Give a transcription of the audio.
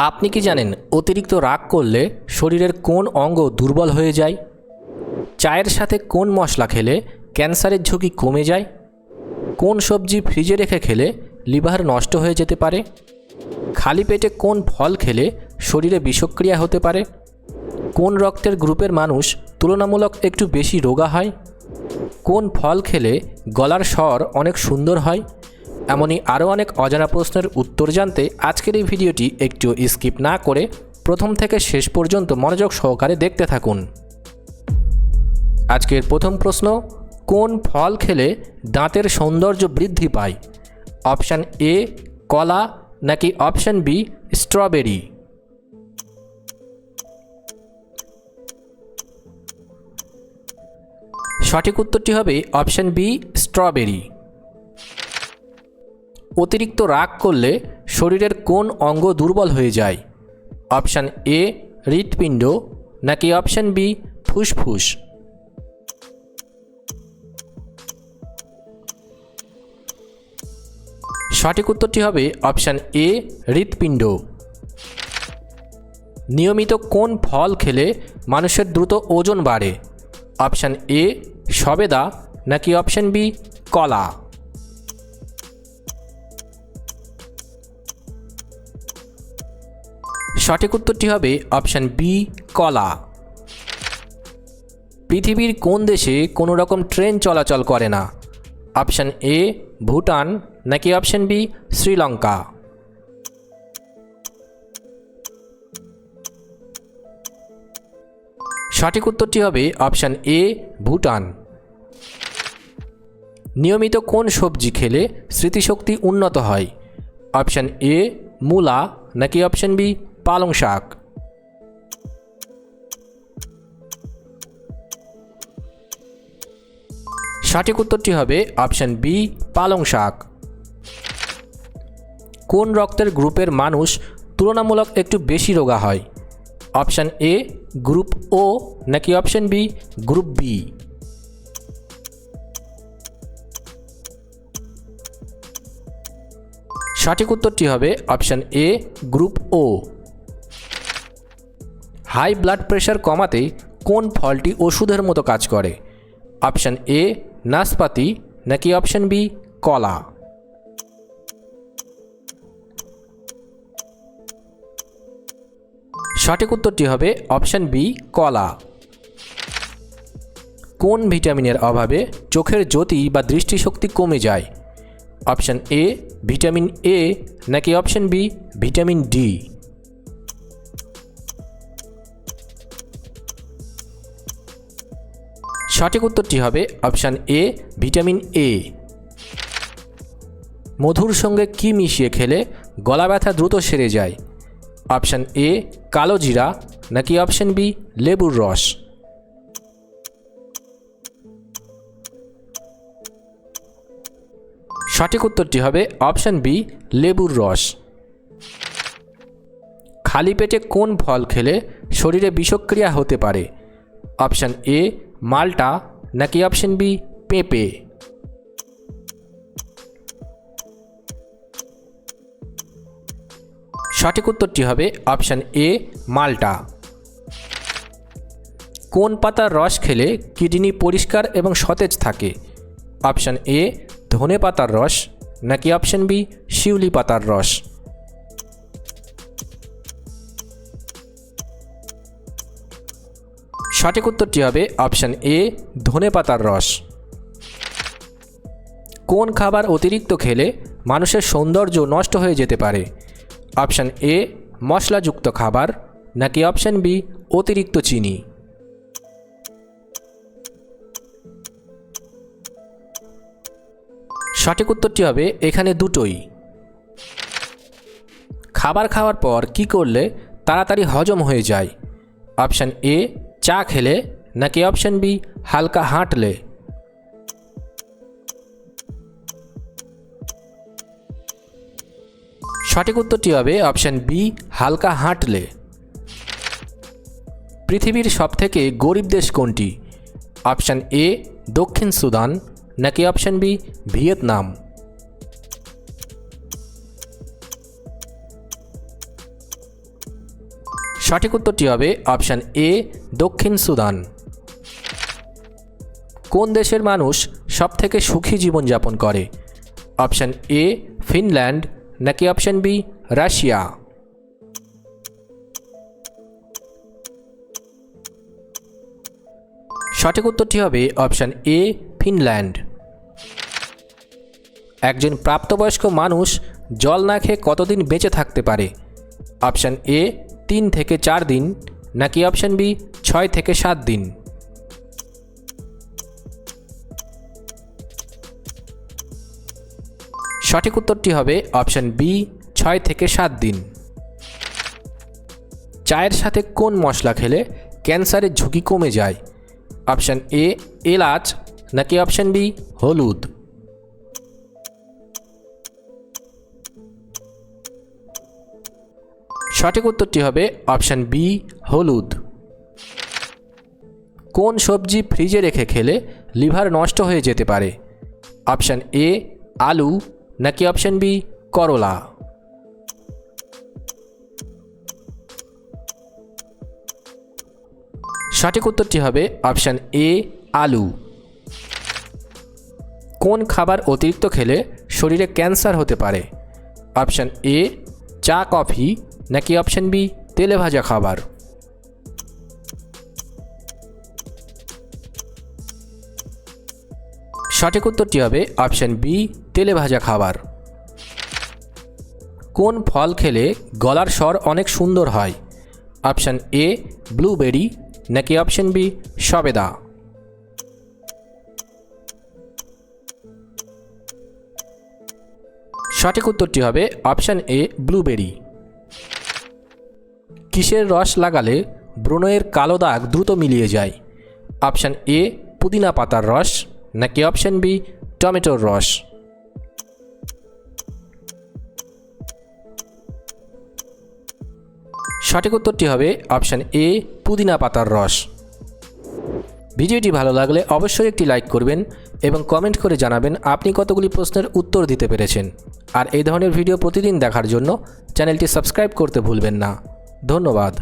আপনি কি জানেন অতিরিক্ত রাগ করলে শরীরের কোন অঙ্গ দুর্বল হয়ে যায়? চায়ের সাথে কোন মশলা খেলে ক্যান্সারের ঝুঁকি কমে যায়? কোন সবজি ফ্রিজে রেখে খেলে লিভার নষ্ট হয়ে যেতে পারে? খালি পেটে কোন ফল খেলে শরীরে বিষক্রিয়া হতে পারে? কোন রক্তের গ্রুপের মানুষ তুলনামূলক একটু বেশি রোগা হয়? কোন ফল খেলে গলার স্বর অনেক সুন্দর হয়? এমনই আরও অনেক অজানা প্রশ্নের উত্তর জানতে আজকের এই ভিডিওটি একটু স্কিপ না করে প্রথম থেকে শেষ পর্যন্ত মনোযোগ সহকারে দেখতে থাকুন। আজকের প্রথম প্রশ্ন, কোন ফল খেলে দাঁতের সৌন্দর্য বৃদ্ধি পায়? অপশান এ, কলা, নাকি অপশান বি, স্ট্রবেরি? সঠিক উত্তরটি হবে অপশান বি, স্ট্রবেরি। অতিরিক্ত রাগ করলে শরীরের কোন অঙ্গ দুর্বল হয়ে যায়? অপশান এ, হৃৎপিণ্ড, নাকি অপশান বি, ফুসফুস? সঠিক উত্তরটি হবে অপশান এ, হৃৎপিণ্ড। নিয়মিত কোন ফল খেলে মানুষের দ্রুত ওজন বাড়ে? অপশান এ, সবেদা, নাকি অপশান বি, কলা? সঠিক উত্তরটি হবে অপশান বি, কলা। পৃথিবীর কোন দেশে কোনো রকম ট্রেন চলাচল করে না? অপশান এ, ভুটান, নাকি অপশান বি, শ্রীলঙ্কা? সঠিক উত্তরটি হবে অপশান এ, ভুটান। নিয়মিত কোন সবজি খেলে স্মৃতিশক্তি উন্নত হয়? অপশান এ, মূলা, নাকি অপশান বি পালং শাক। সঠিক উত্তরটি হবে অপশান বি, পালং শাক। কোন রক্তের গ্রুপের মানুষ তুলনামূলক একটু বেশি রোগা হয়? অপশান এ, গ্রুপ ও, নাকি অপশান বি, গ্রুপ বি? সঠিক উত্তরটি হবে option A, group O. High blood pressure কমাতে কোন ফলটি ওষুধের মতো কাজ করে? অপশান এ, নাশপাতি, নাকি অপশান বি, কলা? সঠিক উত্তরটি হবে অপশান বি, কলা। কোন ভিটামিনের অভাবে চোখের জ্যোতি বা দৃষ্টিশক্তি কমে যায়? অপশান এ, ভিটামিন এ, নাকি অপশান বি, ভিটামিন ডি? সঠিক উত্তরটি হবে অপশান এ, ভিটামিন এ। মধুর সঙ্গে কি মিশিয়ে খেলে গলা ব্যথা দ্রুত সেরে যায়? অপশান এ, কালো জিরা, নাকি অপশান বি, লেবুর রস? সঠিক উত্তরটি হবে অপশান বি, লেবুর রস। খালি পেটে কোন ফল খেলে শরীরে বিষক্রিয়া হতে পারে? অপশান এ মালটা নাকি অপশান বি পেঁপে। সঠিক উত্তরটি হবে অপশান এ মালটা। কোন পাতার রস খেলে কিডনি পরিষ্কার এবং সতেজ থাকে? অপশান এ ধনে পাতার রস। নাকি অপশান বি শিউলি পাতার রস? সঠিক উত্তরটি হবে অপশান এ, ধনে পাতার রস। কোন খাবার অতিরিক্ত খেলে মানুষের সৌন্দর্য নষ্ট হয়ে যেতে পারে? অপশান এ, মশলাযুক্ত খাবার, নাকি অপশান বি, অতিরিক্ত চিনি? সঠিক উত্তরটি হবে এখানে দুটোই। খাবার খাওয়ার পর কি করলে তাড়াতাড়ি হজম হয়ে যায়? অপশান এ চা খেলে নাকি অপশন বি হালকা হাঁটলে সঠিক উত্তরটি হবে অপশান বি হালকা হাঁটলে পৃথিবীর সবথেকে গরিব দেশ কোনটি? অপশান এ দক্ষিণ সুদান, নাকি অপশান বি ভিয়েতনাম? সঠিক উত্তরটি হবে অপশান এ, দক্ষিণ সুদান। কোন দেশের মানুষ সবথেকে সুখী জীবনযাপন করে? অপশান এ, ফিনল্যান্ড, নাকি অপশান বি, রাশিয়া? সঠিক উত্তরটি হবে অপশান এ, ফিনল্যান্ড। একজন প্রাপ্তবয়স্ক মানুষ জল না খেয়ে কতদিন বেঁচে থাকতে পারে? অপশান এ তিন থেকে চার দিন, নাকি অপশান বি ছয় থেকে সাত দিন? সঠিক উত্তরটি হবে অপশান বি ছয় থেকে সাত দিন। চায়ের সাথে কোন মশলা খেলে ক্যান্সারের ঝুঁকি কমে যায়? অপশান এ এলাচ, নাকি অপশান বি হলুদ? সঠিক উত্তরটি হবে অপশান বি, হলুদ। কোন সবজি ফ্রিজে রেখে খেলে লিভার নষ্ট হয়ে যেতে পারে? অপশান এ, আলু, নাকি অপশান বি, করলা? সঠিক উত্তরটি হবে অপশান এ, আলু। কোন খাবার অতিরিক্ত খেলে শরীরে ক্যান্সার হতে পারে? অপশান এ, চা, কফি নাকি অপশান বি তেলে ভাজা খাবার। সঠিক উত্তরটি হবে অপশান বি তেলে ভাজা খাবার। কোন ফল খেলে গলার স্বর অনেক সুন্দর হয়? অপশান এ ব্লুবেরি নাকি অপশান বি সবেদা? সঠিক উত্তরটি হবে অপশান এ ব্লুবেরি কিসের রস লাগালে ব্রণের কালো দাগ দ্রুত মিলিয়ে যায়? অপশান এ, পুদিনা পাতার রস, নাকি অপশান বি, টমেটোর রস? সঠিক উত্তরটি হবে অপশান এ, পুদিনা পাতার রস। ভিডিওটি ভালো লাগলে অবশ্যই একটি লাইক করবেন এবং কমেন্ট করে জানাবেন আপনি কতগুলি প্রশ্নের উত্তর দিতে পেরেছেন। আর এই ধরনের ভিডিও প্রতিদিন দেখার জন্য চ্যানেলটি সাবস্ক্রাইব করতে ভুলবেন না। ধন্যবাদ।